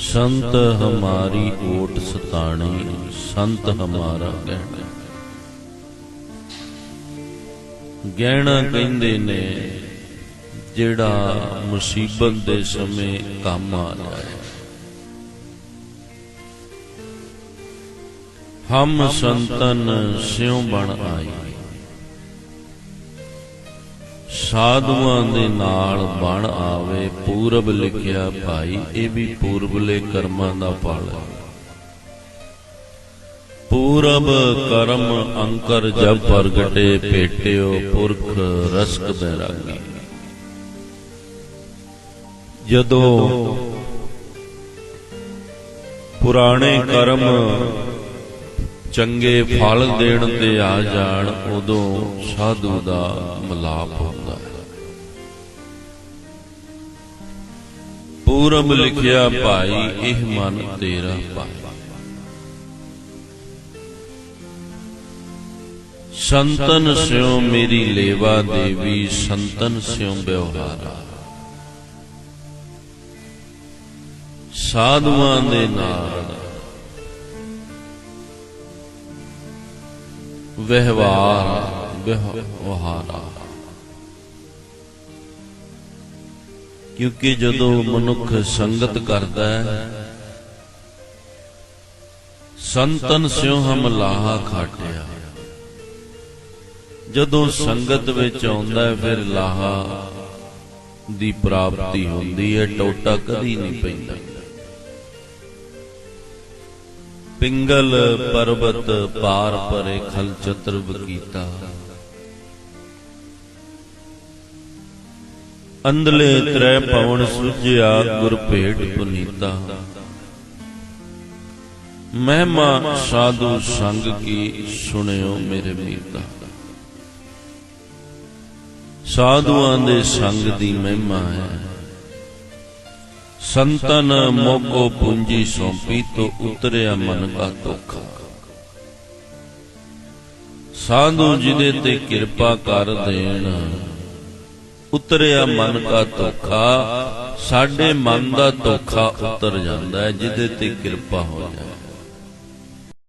ਸੰਤ ਹਮਾਰੀ ਓਟ ਸਤਾਣੀ, ਸੰਤ ਹਮਾਰਾ ਗਹਿਣਾ। ਗਹਿਣਾ ਕਹਿੰਦੇ ਨੇ, ਜਿਹੜਾ ਮੁਸੀਬਤ ਦੇ ਸਮੇਂ ਕੰਮ ਆ ਜਾਏ। ਹਮ ਸੰਤਨ ਸਿਉ ਬਣ ਆਈ ਸਾਧੂਆਂ ਦੇ ਨਾਲ ਬਣ ਆਵੇ, ਪੂਰਬ ਲਿਖਿਆ ਭਾਈ, ਇਹ ਵੀ ਪੂਰਬਲੇ ਕਰਮਾਂ ਦਾ ਫਲ ਹੈ। ਪੂਰਬ ਕਰਮ ਅੰਕਰ ਜਬ ਪ੍ਰਗਟੇ ਭੇਟਿਓ, ਪੁਰਖ ਰਸਕ ਬੈਰਾਗੀ ਜਦੋਂ ਪੁਰਾਣੇ ਕਰਮ ਚੰਗੇ ਫਲ ਦੇਣ ਤੇ ਆ ਜਾਣ, ਉਦੋਂ ਸਾਧੂ ਦਾ ਮਲਾਪ ਹੁੰਦਾ। ਹੈ ਪੂਰਬ ਲਿਖਿਆ, ਭਾਈ, ਇਹ ਮਨ ਤੇਰਾ ਭਾਈ। ਸੰਤਨ ਸਿਓ ਮੇਰੀ ਲੇਵਾ ਦੇਵੀ, ਸੰਤਨ ਸਿਓ ਵਿਵਹਾਰਾ ਸਾਧੂਆਂ ਦੇ ਨਾਲ ਵਿਵਹਾਰ, ਵਿਵਹਾਰਾ। ਕਿਉਂਕਿ ਜਦੋਂ ਮਨੁੱਖ ਸੰਗਤ ਕਰਦਾ ਹੈ, ਸੰਤਨ ਸਿਉ ਹਮ ਲਾਹਾ ਖਾਟਿਆ। ਜਦੋਂ ਸੰਗਤ ਵਿੱਚ ਆਉਂਦਾ ਹੈ, ਫਿਰ ਲਾਹਾ ਦੀ ਪ੍ਰਾਪਤੀ ਹੁੰਦੀ ਹੈ, ਟੋਟਾ ਕਦੀ ਨਹੀਂ ਪੈਂਦਾ। ਪਿੰਗਲ ਪਰਬਤ ਪਾਰ ਪਰੇ ਖਲ ਚਤਰ ਬਕੀਤਾ ਅੰਦਲੇ ਤ੍ਰੈ ਪਵਨ ਸੁਝਿਆ ਗੁਰ ਭੇਟ ਪੁਨੀਤਾ। ਮਹਿਮਾ ਸਾਧੂ ਸੰਗ ਕੀ ਸੁਣਿਓ ਮੇਰੇ ਮੀਤਾ। ਸਾਧੂਆਂ ਦੇ ਸੰਗ ਦੀ ਮਹਿਮਾ ਹੈ। ਸੰਤਨ ਮੋਕੋ ਪੂੰਜੀ ਸੌਂਪੀ ਤੋ ਉਤਰਿਆ ਮਨ ਕਾ ਧੋਖਾ। ਸਾਧੂ ਜਿਹਦੇ ਤੇ ਕਿਰਪਾ ਕਰ ਦੇਣ, ਉਤਰਿਆ ਮਨ ਕਾ ਧੋਖਾ, ਸਾਡੇ ਮਨ ਦਾ ਧੋਖਾ ਉਤਰ ਜਾਂਦਾ ਹੈ, ਜਿਹਦੇ ਤੇ ਕਿਰਪਾ ਹੋ ਜਾਏ।